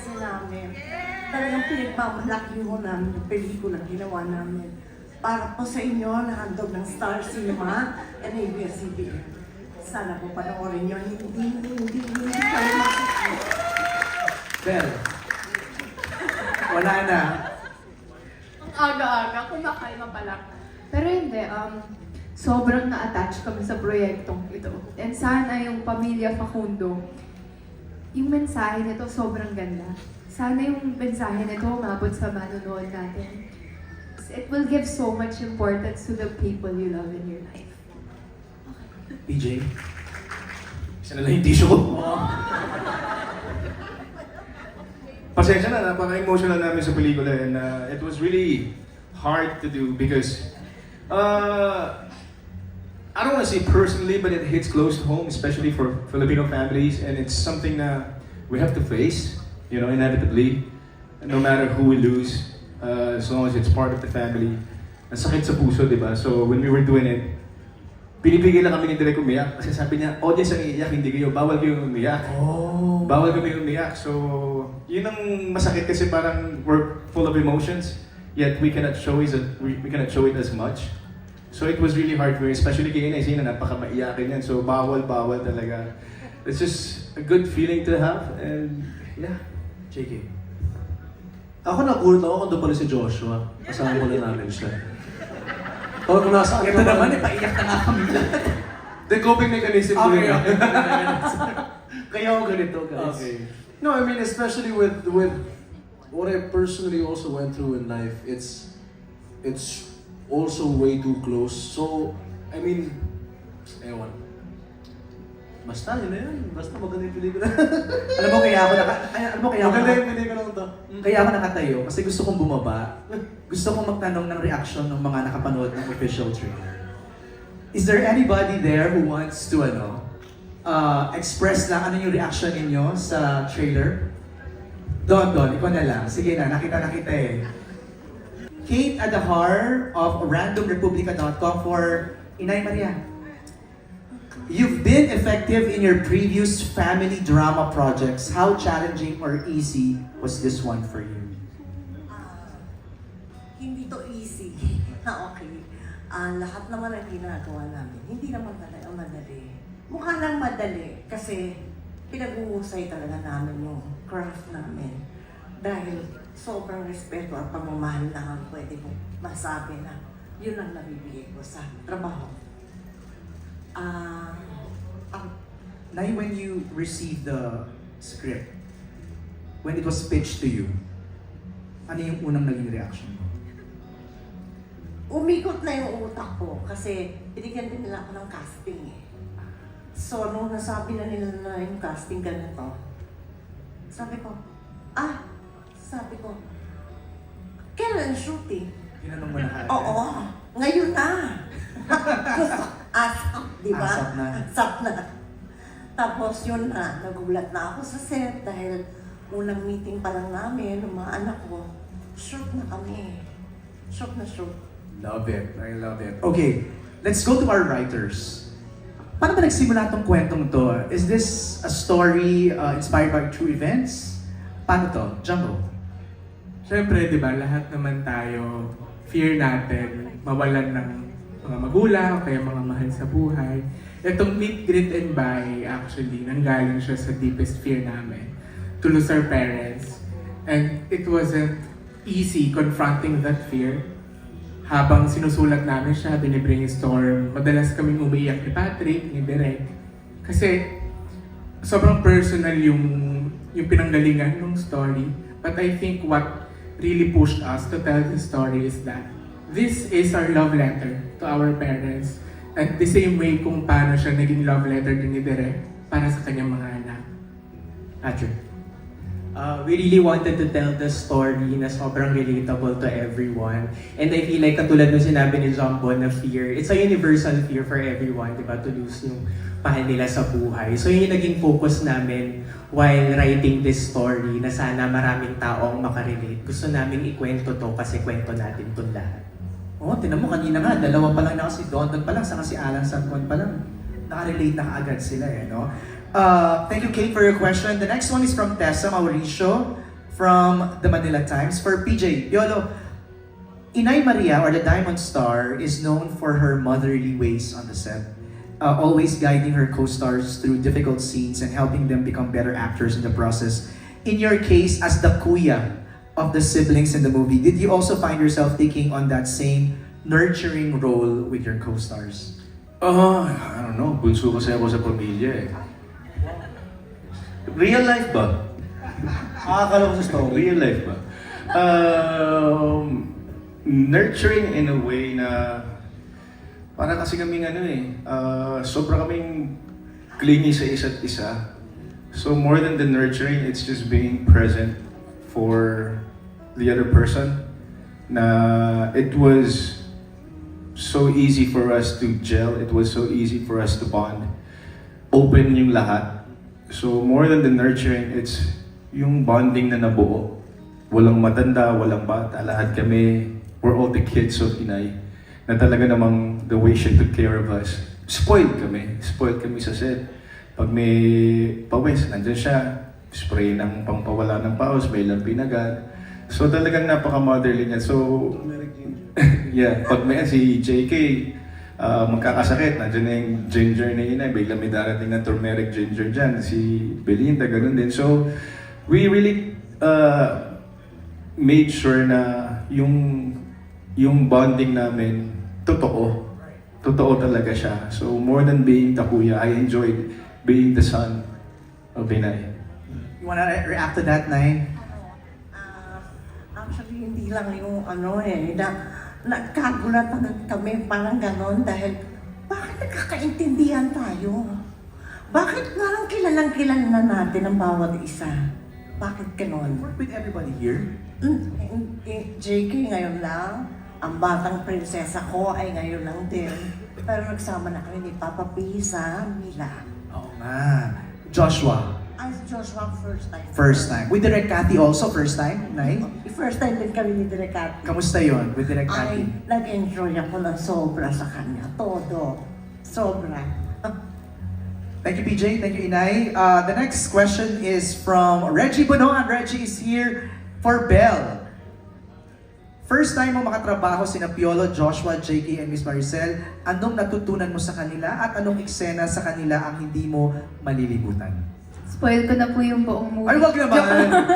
kasi namin. Talagang pinagmamalaki ho namin yung pelikula ginawa namin. Para po sa inyo, nahandog ng Star Cinema and ABS-CBN. Sana po panoorin nyo. Hindi, hindi, hindi, hindi kayo makikita. Bel. Wala na. Ang aga-aga, kumakain pa lang. Pero hindi, um, sobrang na-attach kami sa proyektong ito. And sana yung pamilya Facundo, yung mensahe nito sobrang ganda. Sana yung mensahe nito umabot sa manonood natin. It will give so much importance to the people you love in your life. PJ. Isa na lang yung tissue ko. Pasensya na, napaka-emotional namin sa pelikula and uh, it was really hard to do because uh, I don't want to say personally, but it hits close to home, especially for Filipino families, and it's something that we have to face, you know, inevitably, no matter who we lose, uh, as long as it's part of the family. Ang sakit sa puso, di ba? So when we were doing it, pinipigil lang kami ni Direk umiyak kasi sabi niya, audience ang iiyak, hindi kayo, bawal kayo umiyak. Oh. Bawal kami umiyak. So, yun ang masakit kasi parang we're full of emotions, yet we cannot show it, we, we cannot show it as much. So it was really hard for me, especially kay Inay, na napaka-maiyakin yan. So bawal, bawal talaga. It's just a good feeling to have and yeah. JK. Ako nagulat ako kung doon pala si Joshua. Kasama ko lang namin siya. O kung nasa Ito naman, eh, paiyak na nga kami lahat. The coping mechanism ko Okay, yun. okay. Kaya ako ganito, guys. Okay. No, I mean, especially with with what I personally also went through in life, it's it's also way too close. So, I mean, ewan. Basta, yun na yun. Basta maganda yung pelikula. alam mo kaya ako naka, ay, alam mo kaya ako, Maganda yung pelikula to. kaya ako nakatayo kasi gusto kong bumaba. Gusto kong magtanong ng reaction ng mga nakapanood ng official trailer. Is there anybody there who wants to ano, uh, express lang ano yung reaction ninyo sa trailer? Don, Don, ikaw na lang. Sige na, nakita na kita eh. Kate Adahar of randomrepublica.com for Inay Maria. You've been effective in your previous family drama projects. How challenging or easy was this one for you? Ah, hindi to easy. Na okay. Ah, lahat naman ang ginagawa namin, hindi naman talaga madali. Mukha lang madali kasi pinag-uusay talaga namin yung craft namin. Dahil sobrang respeto at pamamahal lang ang pwede kong masabi na yun ang nabibigay ko sa trabaho. Ah, ang Nay, when you received the script, when it was pitched to you, ano yung unang naging reaction mo? umikot na yung utak ko kasi binigyan din nila ako ng casting eh. So, nung nasabi na nila na yung casting ganito, sabi ko, ah, sabi ko, kailan shooting? Tinanong mo na agad. Oo, ngayon na. Gusto, asap, di ba? Asap na. Asap na. Tapos yun na, nagulat na ako sa set dahil unang meeting pa lang namin ng mga anak ko, shoot na kami. Shoot na shoot. Love it. I love it. Okay, let's go to our writers. Paano ba nagsimula tong kwentong to? Is this a story uh, inspired by true events? Paano to? Jungle. Siyempre, di ba, lahat naman tayo, fear natin, mawalan ng mga magulang, kaya mga mahal sa buhay. Itong meet, greet, and buy, actually, nanggaling siya sa deepest fear namin, to lose our parents. And it wasn't easy confronting that fear. Habang sinusulat namin siya, binibrainstorm, madalas kaming umiiyak ni Patrick, ni Derek. Kasi sobrang personal yung yung pinanggalingan ng story. But I think what really pushed us to tell the story is that this is our love letter to our parents. And the same way kung paano siya naging love letter din ni Derek para sa kanyang mga anak. Patrick. Uh, we really wanted to tell the story na sobrang relatable to everyone. And I feel like katulad nung sinabi ni Jumbo na fear, it's a universal fear for everyone, di ba? To lose yung mahal nila sa buhay. So yun yung naging focus namin while writing this story na sana maraming taong makarelate. Gusto namin ikwento to kasi kwento natin to lahat. Oh, tinan mo kanina nga, dalawa pa lang na kasi Don pa lang, saka si Alan Sancon pa lang. Nakarelate na kaagad sila eh, no? Uh, thank you, Kate, for your question. The next one is from Tessa Mauricio. from the Manila Times. For PJ, Yolo, Inay Maria, or the Diamond Star, is known for her motherly ways on the set. Uh, always guiding her co-stars through difficult scenes and helping them become better actors in the process. In your case, as the kuya of the siblings in the movie, did you also find yourself taking on that same nurturing role with your co-stars? Ah, I don't know. Bunso kasi ako sa pamilya eh. Real life ba? Akakala ko sa story. Real life ba? Um, nurturing in a way na para kasi kaming ano eh, uh, sobra kaming clingy sa isa't isa. So more than the nurturing, it's just being present for the other person. Na it was so easy for us to gel, it was so easy for us to bond. Open yung lahat. So more than the nurturing, it's yung bonding na nabuo. Walang matanda, walang bata, lahat kami, we're all the kids of Inay. Na talaga namang the way she took care of us. Spoiled kami. Spoiled kami sa set. Pag may pawis, nandyan siya. Spray ng pampawala ng paus, may lampin agad. So talagang napaka-motherly niya. So, yeah, pag may si JK, ah, magkakasakit, nandiyan na yung ginger na yun, bigla may darating na turmeric ginger dyan, si Belinda, ganun din. So, we really uh, made sure na yung yung bonding namin totoo. Totoo talaga siya. So, more than being the kuya, I enjoyed being the son of Binay. You wanna re- react to that, Nay? Ah, actually, hindi lang yung ano eh, na nagkagulatan kami parang ganon dahil bakit nagkakaintindihan tayo? Bakit parang kilalang kilala na natin ang bawat isa? Bakit ganon? Work with everybody here. Mm, JK ngayon lang, ang batang prinsesa ko ay ngayon lang din. Pero nagsama na kami ni Papa P sa Mila. Oo nga. Joshua, Ay, Joshua, first time. first time. With Direct Cathy also, first time, Nay? First time din kami ni Derekat. Kamusta yon with Cathy? Ay, nag-enjoy ako ng sobra sa kanya. Todo. Sobra. Thank you, PJ. Thank you, Inay. Uh, the next question is from Reggie Bonoan. Reggie is here for Bell. First time mo makatrabaho sina Piolo, Joshua, JK, and Miss Maricel, anong natutunan mo sa kanila at anong eksena sa kanila ang hindi mo malilimutan? Spoil ko na po yung buong movie. Ay, wag naman!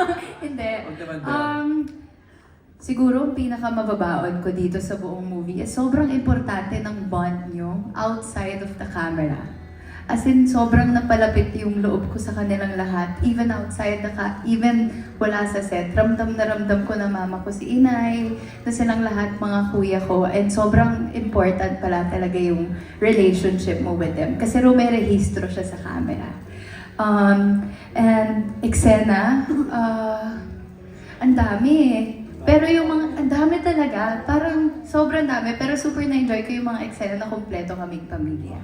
Hindi. Wag naman. Um, siguro ang pinakamababaon ko dito sa buong movie is sobrang importante ng bond nyo outside of the camera. As in, sobrang napalapit yung loob ko sa kanilang lahat. Even outside the ca- even wala sa set. Ramdam na ramdam ko na mama ko si Inay, na silang lahat mga kuya ko. And sobrang important pala talaga yung relationship mo with them. Kasi rumerehistro siya sa camera. Um, and eksena, uh, ang dami eh. Pero yung mga, ang dami talaga, parang sobrang dami, pero super na-enjoy ko yung mga eksena na kompleto kaming pamilya.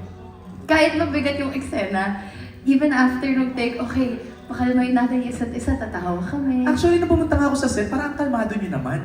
Kahit mabigat yung eksena, even after nung take, okay, pakalmayin natin yung isa't isa, tatawa kami. Actually, nung pumunta nga ako sa set, parang ang kalmado nyo naman.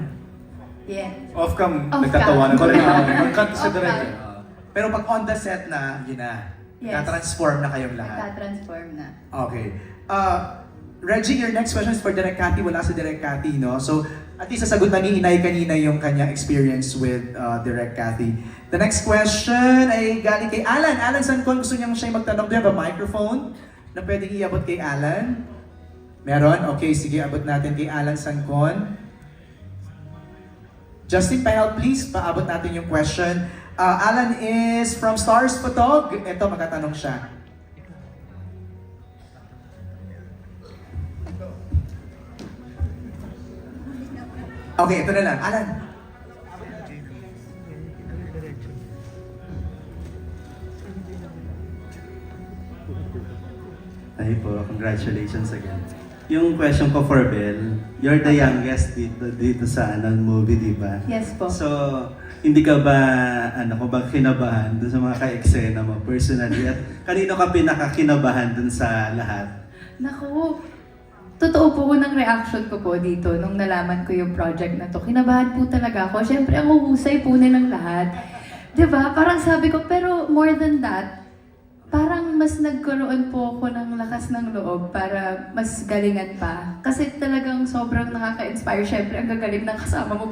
Yeah. Off-cam, Off-cam. nagtatawanan ko rin. Magkanta sa Okay. direct. Uh, pero pag on the set na, yun na. Yes. Nakatransform na kayong lahat. Nagka-transform na. Okay. Uh, Reggie, your next question is for Direk Cathy. Wala si Direk Cathy, no? So, at least sasagot na ni Inay kanina yung kanya experience with uh, Direk Cathy. The next question ay galing kay Alan. Alan, saan ko gusto niyang siya magtanong? Do you have a microphone na pwedeng iabot kay Alan? Meron? Okay, sige, abot natin kay Alan Sancon. Justin, pa-help please. Paabot natin yung question. Uh, Alan is from Stars Photog. Ito, magtatanong siya. Okay, ito na lang. Alan. Ay po, congratulations again. Yung question ko for Belle, you're the youngest dito, dito sa anong movie, di ba? Yes po. So, hindi ka ba, ano, kung ba kinabahan dun sa mga ka-eksena mo personally? At kanino ka pinakakinabahan dun sa lahat? Naku, totoo po unang reaction ko po dito nung nalaman ko yung project na to. Kinabahan po talaga ako. Siyempre, ang uhusay po nilang lahat. 'Di ba? Parang sabi ko, pero more than that, parang mas nagkaroon po ako ng lakas ng loob para mas galingan pa. Kasi talagang sobrang nakaka-inspire. Siyempre, ang gagaling ng kasama mo